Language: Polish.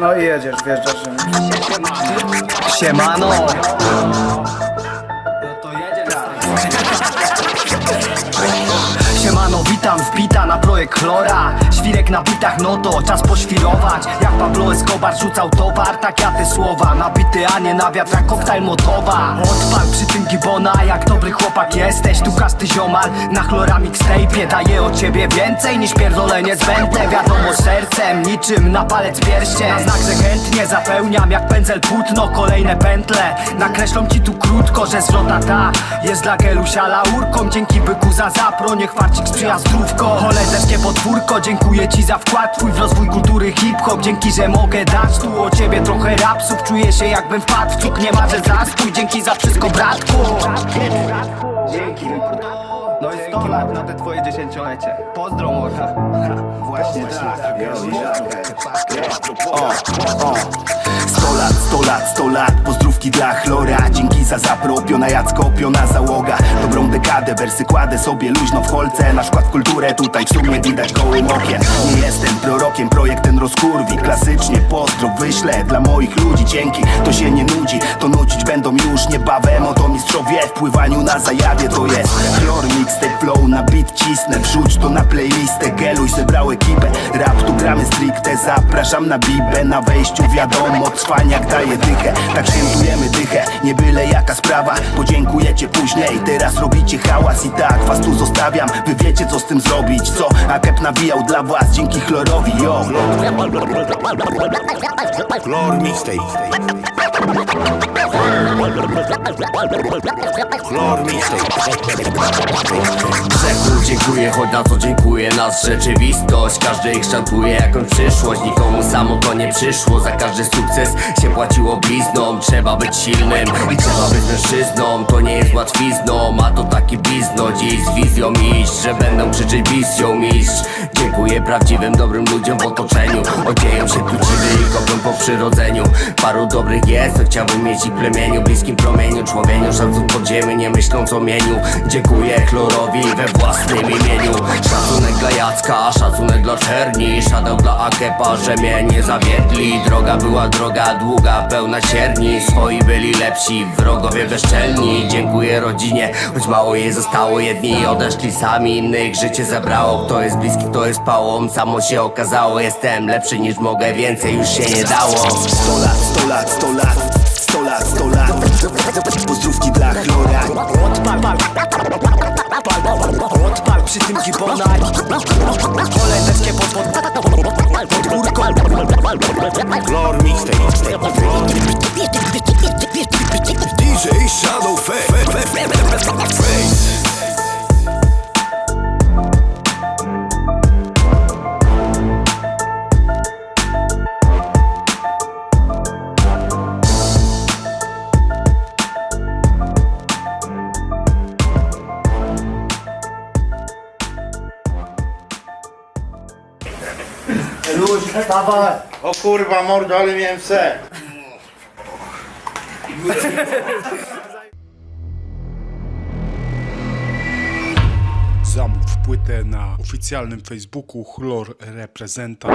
No i jedziesz, wjeżdżasz. Siemano Siemano, witam, wbita na projekt Chlora. Świrek na bitach, no to czas poświrować. Jak Pablo Escobar rzucał towar, tak ja te słowa. Nabity, a nie na wiatr, jak koktajl motowa. Odpal przy tym gibona, jak dobry chłopak jesteś. Tu każdy ziomal na Chlora mixtape Daje od ciebie więcej niż pierdolenie zbędne Wiadomo sercem, niczym na palec pierścień. Na znak, że chętnie zapełniam jak pędzel płótno Kolejne pętle, nakreślą ci tu krótko Że zwrota ta jest dla gelusia laurką. Dzięki byku za zapro, niech farcik sprzyja zdrówko Holenderskie podwórko, dziękuję ci za wkład Twój w rozwój kultury hip-hop. Dzięki, że mogę dać tu o ciebie trochę rapsów. Czuję się jakbym wpadł w cuk, nie marzę zastój. Dzięki za wszystko bratku. Dzięki no i 100 lat na te twoje dziesięciolecie. Pozdro morda Właśnie tak. O, o. 100 lat, 100 lat, 100 lat Pozdrówki dla chlora. Dzięki za zapro, piona Jacko, piona załoga. Dobrą dekadę, wersy kładę sobie luźno w kolce. Nasz wkład w kulturę tutaj w sumie widać gołym okiem. Nie jestem prorokiem, projekt ten rozkurwi. Klasycznie pozdro wyślę dla moich ludzi. Dzięki, to się nie nudzi To nucić będą już niebawem. Oto mistrzowie w pływaniu na zajawie To jest chlor, mixtape, flow na beat cisnę. Wrzuć to na playlistę, geluj zebrał ekipę Rap tu gramy stricte, zapraszam na bibę. Na wejściu wiadomo, cwaniak daje dychę Tak świętujemy dychę, nie byle jaka sprawa Podziękujecie później, teraz robicie hałas I tak was tu zostawiam, wy wiecie co z tym zrobić Co Akep nawijał dla was dzięki chlorowi, yo Lord Mixtape. Lord Mixtape. Dziękuję, choć na co dziękuję. Nas rzeczywistość Każdy ich szantuje jakąś przyszłość. Nikomu samo to nie przyszło. Za każdy sukces się płaciło blizną Trzeba być silnym i trzeba być mężczyzną. To nie jest łatwizną, a to taki bizno Dziś z wizją iść, że będą krzyczeć bisją mistrz Dziękuję prawdziwym, dobrym ludziom w otoczeniu. Odzieją się tu po przyrodzeniu. Paru dobrych jest, co chciałbym mieć w plemieniu. Bliskim promieniu, człowieniu, szacun podziemy Nie myśląc o mieniu. Dziękuję chlorowi we własnym imieniu. Szacunek dla Jacka, szacunek dla Czerni. Szadeł dla Akepa, że mnie nie zawiedli. Droga była droga, długa, pełna sierni Swoi byli lepsi, wrogowie bezczelni. Dziękuję rodzinie, choć mało jej zostało. Jedni odeszli sami, innych życie zabrało Kto jest bliski, kto jest pałą Samo się okazało, jestem lepszy niż mogę Więcej już się nie dało 100 lat, 100 lat, 100 lat 100 lat, 100 lat Pozdrówki dla chlora Odpal, pal, odpal przy tym gibona Holenderskie pod, pod, podwórko Lord Mixtape. DJ Shadow. Face. Luź, wstawaj! O kurwa mordo, ale miałem se. Zamów płytę na oficjalnym Facebooku Chlor Reprezenta.